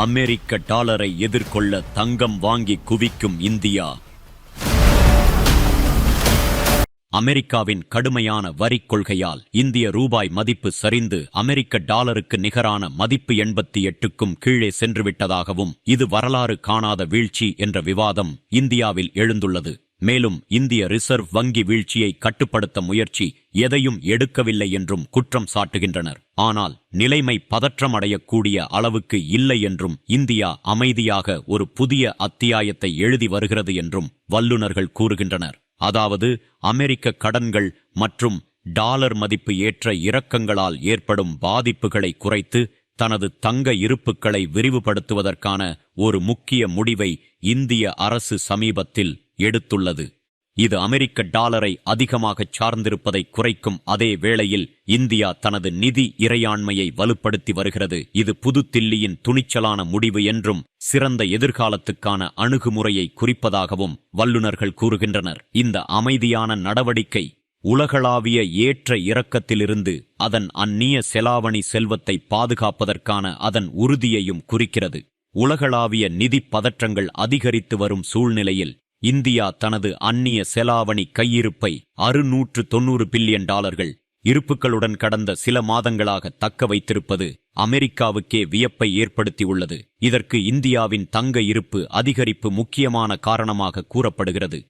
அமெரிக்க டாலரை எதிர்கொள்ள தங்கம் வாங்கி குவிக்கும் இந்தியா. அமெரிக்காவின் கடுமையான வரிக் கொள்கையால் இந்திய ரூபாய் மதிப்பு சரிந்து அமெரிக்க டாலருக்கு நிகரான மதிப்பு எண்பத்தி எட்டுக்கும் கீழே சென்றுவிட்டதாகவும் இது வரலாறு காணாத வீழ்ச்சி என்ற விவாதம் இந்தியாவில் எழுந்துள்ளது. மேலும் இந்திய ரிசர்வ் வங்கி வீழ்ச்சியை கட்டுப்படுத்த முயற்சி எதையும் எடுக்கவில்லை என்றும் குற்றம் சாட்டுகின்றனர். ஆனால் நிலைமை பதற்றமடையக்கூடிய அளவுக்கு இல்லை என்றும் இந்தியா அமைதியாக ஒரு புதிய அத்தியாயத்தை எழுதி வருகிறது என்றும் வல்லுநர்கள் கூறுகின்றனர். அதாவது அமெரிக்க கடன்கள் மற்றும் டாலர் மதிப்பு ஏற்ற இறக்கங்களால் ஏற்படும் பாதிப்புகளை குறைத்து தனது தங்க இருப்புக்களை விரிவுபடுத்துவதற்கான ஒரு முக்கிய முடிவை இந்திய அரசு சமீபத்தில் எடுத்துள்ளது. இது அமெரிக்க டாலரை அதிகமாகச் சார்ந்திருப்பதை குறைக்கும் அதே வேளையில் இந்தியா தனது நிதி இறையாண்மையை வலுப்படுத்தி வருகிறது. இது புதுதில்லியின் துணிச்சலான முடிவு என்றும் சிறந்த எதிர்காலத்துக்கான அணுகுமுறையை குறிப்பதாகவும் வல்லுநர்கள் கூறுகின்றனர். இந்த அமைதியான நடவடிக்கை உலகளாவிய ஏற்ற இறக்கத்திலிருந்து அதன் அந்நிய செலாவணி செல்வத்தை பாதுகாப்பதற்கான அதன் உறுதியையும் குறிக்கிறது. உலகளாவிய நிதி பதற்றங்கள் அதிகரித்து வரும் சூழ்நிலையில் இந்தியா தனது அந்நிய செலாவணி கையிருப்பை அறுநூற்று தொன்னூறு பில்லியன் டாலர்கள் இருப்புக்களுடன் கடந்த சில மாதங்களாக தக்க வைத்திருப்பது அமெரிக்காவுக்கே வியப்பை ஏற்படுத்தியுள்ளது. இதற்கு இந்தியாவின் தங்க இருப்பு அதிகரிப்பு முக்கியமான காரணமாக கூறப்படுகிறது.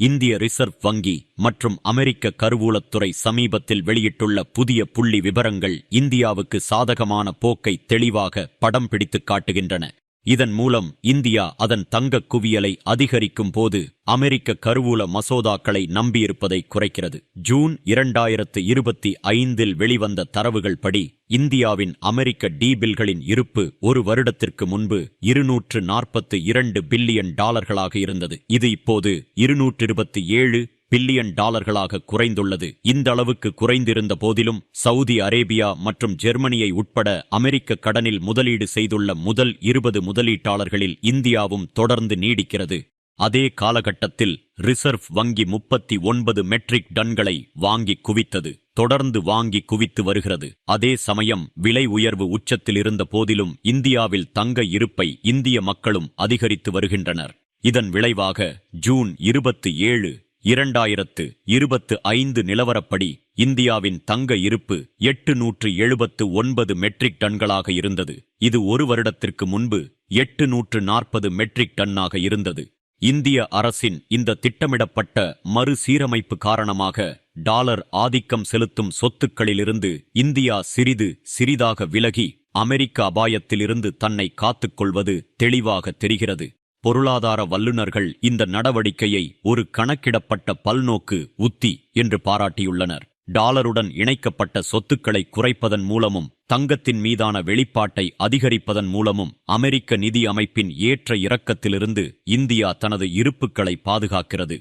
இந்திய ரிசர்வ் வங்கி மற்றும் அமெரிக்க கருவூலத்துறை சமீபத்தில் வெளியிட்டுள்ள புதிய புள்ளி விவரங்கள் இந்தியாவுக்கு சாதகமான போக்கை தெளிவாக படம் பிடித்துக் காட்டுகின்றன. இதன் மூலம் இந்தியா அதன் தங்கக் குவியலை அதிகரிக்கும் போது அமெரிக்க கருவூல மசோதாக்களை நம்பியிருப்பதை குறைக்கிறது. ஜூன் இரண்டாயிரத்து இருபத்தி ஐந்தில் வெளிவந்த தரவுகள் படி இந்தியாவின் அமெரிக்க டீபில்களின் இருப்பு ஒரு வருடத்திற்கு முன்பு இருநூற்று நாற்பத்து இரண்டு பில்லியன் டாலர்களாக இருந்தது. இது இப்போது இருநூற்று இருபத்தி ஏழு பில்லியன் டாலர்களாக குறைந்துள்ளது. இந்த அளவுக்கு குறைந்திருந்த போதிலும் சவுதி அரேபியா மற்றும் ஜெர்மனியை உட்பட அமெரிக்க கடனில் முதலீடு செய்துள்ள முதல் இருபது முதலீட்டாளர்களில் இந்தியாவும் தொடர்ந்து நீடிக்கிறது. அதே காலகட்டத்தில் ரிசர்வ் வங்கி முப்பத்தி ஒன்பது மெட்ரிக் டன்களை வாங்கி குவித்தது. தொடர்ந்து வாங்கி குவித்து வருகிறது. அதே சமயம் விலை உயர்வு உச்சத்தில் இருந்த போதிலும் இந்தியாவில் தங்க இருப்பை இந்திய மக்களும் அதிகரித்து வருகின்றனர். இதன் விளைவாக ஜூன் இருபத்தி ஏழு இரண்டாயிரத்து இருபத்து ஐந்து நிலவரப்படி இந்தியாவின் தங்க இருப்பு எட்டு நூற்று எழுபத்து ஒன்பது மெட்ரிக் டன்களாக இருந்தது. இது ஒரு வருடத்திற்கு முன்பு எட்டு நூற்று நாற்பது மெட்ரிக் டன்னாக இருந்தது. இந்திய அரசின் இந்த திட்டமிடப்பட்ட மறுசீரமைப்பு காரணமாக டாலர் ஆதிக்கம் செலுத்தும் சொத்துக்களிலிருந்து இந்தியா சிறிது சிறிதாக விலகி அமெரிக்க அபாயத்திலிருந்து தன்னை காத்துக்கொள்வது தெளிவாக தெரிகிறது. பொருளாதார வல்லுநர்கள் இந்த நடவடிக்கையை ஒரு கணக்கிடப்பட்ட பல்நோக்கு உத்தி என்று பாராட்டியுள்ளனர். டாலருடன் இணைக்கப்பட்ட சொத்துக்களை குறைப்பதன் மூலமும் தங்கத்தின் மீதான வெளிப்பாட்டை அதிகரிப்பதன் மூலமும் அமெரிக்க நிதி அமைப்பின் ஏற்ற இறக்கத்திலிருந்து இந்தியா தனது இருப்புக்களை பாதுகாக்கிறது.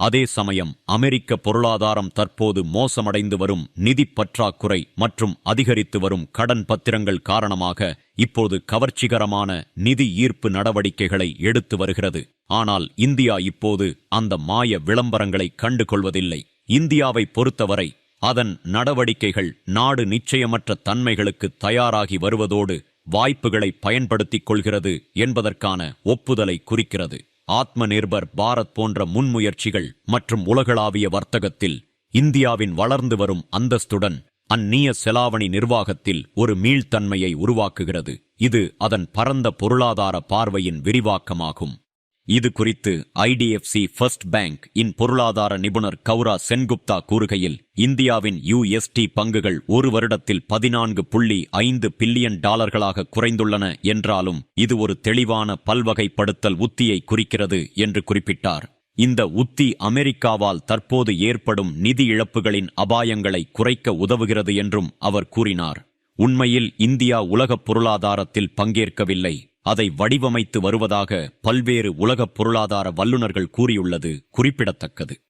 அதே சமயம் அமெரிக்க பொருளாதாரம் தற்போது மோசமடைந்து வரும் நிதி பற்றாக்குறை மற்றும் அதிகரித்து வரும் கடன் பத்திரங்கள் காரணமாக இப்போது கவர்ச்சிகரமான நிதி ஈர்ப்பு நடவடிக்கைகளை எடுத்து வருகிறது. ஆனால் இந்தியா இப்போது அந்த மாய விளம்பரங்களை கண்டுகொள்வதில்லை. இந்தியாவை பொறுத்தவரை அதன் நடவடிக்கைகள் நாடு நிச்சயமற்ற தன்மைகளுக்கு தயாராகி வருவதோடு வாய்ப்புகளை பயன்படுத்திக் கொள்கிறது என்பதற்கான ஒப்புதலை குறிக்கிறது. ஆத்ம நிர்பர் பாரத் போன்ற முன்முயற்சிகள் மற்றும் உலகளாவிய வர்த்தகத்தில் இந்தியாவின் வளர்ந்து வரும் அந்தஸ்துடன் அந்நிய செலாவணி நிர்வாகத்தில் ஒரு மீள்தன்மையை உருவாக்குகிறது. இது அதன் பரந்த பொருளாதார பார்வையின் விரிவாக்கமாகும். இது குறித்து ஐடிஎஃப்சி ஃபர்ஸ்ட் பேங்க் இன் பொருளாதார நிபுணர் கௌரா சென்குப்தா கூறுகையில் இந்தியாவின் யுஎஸ்டி பங்குகள் ஒரு வருடத்தில் பதினான்கு புள்ளி ஐந்து பில்லியன் டாலர்களாக குறைந்துள்ளன என்றாலும் இது ஒரு தெளிவான பல்வகைப்படுத்தல் உத்தியை குறிக்கிறது என்று குறிப்பிட்டார். இந்த உத்தி அமெரிக்காவால் தற்போது ஏற்படும் நிதி இழப்புகளின் அபாயங்களை குறைக்க உதவுகிறது என்றும் அவர் கூறினார். உண்மையில் இந்தியா உலகப் பொருளாதாரத்தில் பங்கேற்கவில்லை. அதை வடிவமைத்து வருவதாக பல்வேறு உலகப் பொருளாதார வல்லுநர்கள் கூறியுள்ளது குறிப்பிடத்தக்கது.